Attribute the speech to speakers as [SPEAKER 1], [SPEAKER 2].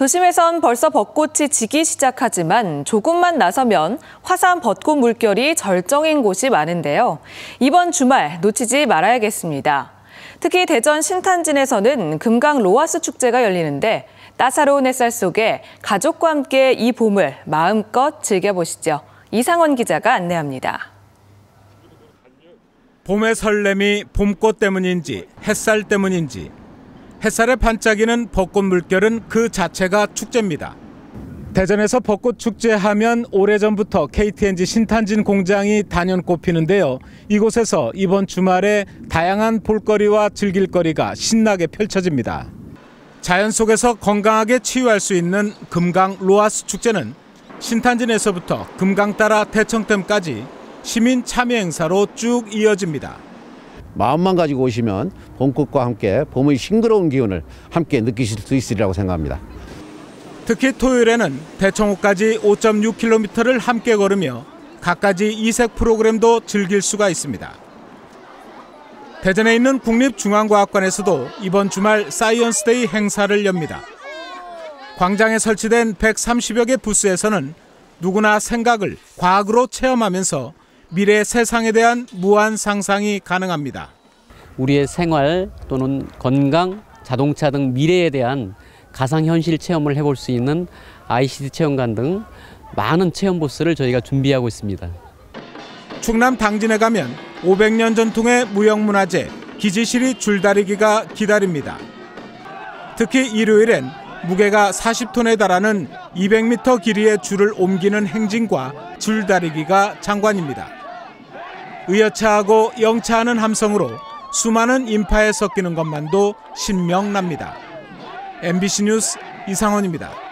[SPEAKER 1] 도심에선 벌써 벚꽃이 지기 시작하지만 조금만 나서면 화산 벚꽃 물결이 절정인 곳이 많은데요. 이번 주말 놓치지 말아야겠습니다. 특히 대전 신탄진에서는 금강 로아스 축제가 열리는데 따사로운 햇살 속에 가족과 함께 이 봄을 마음껏 즐겨보시죠. 이상원 기자가 안내합니다.
[SPEAKER 2] 봄의 설렘이 봄꽃 때문인지 햇살 때문인지 햇살에 반짝이는 벚꽃 물결은 그 자체가 축제입니다. 대전에서 벚꽃 축제하면 오래전부터 KTNG 신탄진 공장이 단연 꼽히는데요. 이곳에서 이번 주말에 다양한 볼거리와 즐길거리가 신나게 펼쳐집니다. 자연 속에서 건강하게 치유할 수 있는 금강 로아스 축제는 신탄진에서부터 금강 따라 대청댐까지 시민 참여 행사로 쭉 이어집니다.
[SPEAKER 3] 마음만 가지고 오시면 봄꽃과 함께 봄의 싱그러운 기운을 함께 느끼실 수 있으리라고 생각합니다.
[SPEAKER 2] 특히 토요일에는 대청호까지 5.6km를 함께 걸으며 갖가지 이색 프로그램도 즐길 수가 있습니다. 대전에 있는 국립중앙과학관에서도 이번 주말 사이언스데이 행사를 엽니다. 광장에 설치된 130여 개 부스에서는 누구나 생각을 과학으로 체험하면서 미래 세상에 대한 무한 상상이 가능합니다.
[SPEAKER 4] 우리의 생활 또는 건강, 자동차 등 미래에 대한 가상현실 체험을 해볼 수 있는 ICT 체험관 등 많은 체험 부스를 저희가 준비하고 있습니다.
[SPEAKER 2] 충남 당진에 가면 500년 전통의 무형문화재 기지실이 줄다리기가 기다립니다. 특히 일요일엔 무게가 40톤에 달하는 200m 길이의 줄을 옮기는 행진과 줄다리기가 장관입니다. 의여차하고 영차하는 함성으로 수많은 인파에 섞이는 것만도 신명납니다. MBC 뉴스 이상원입니다.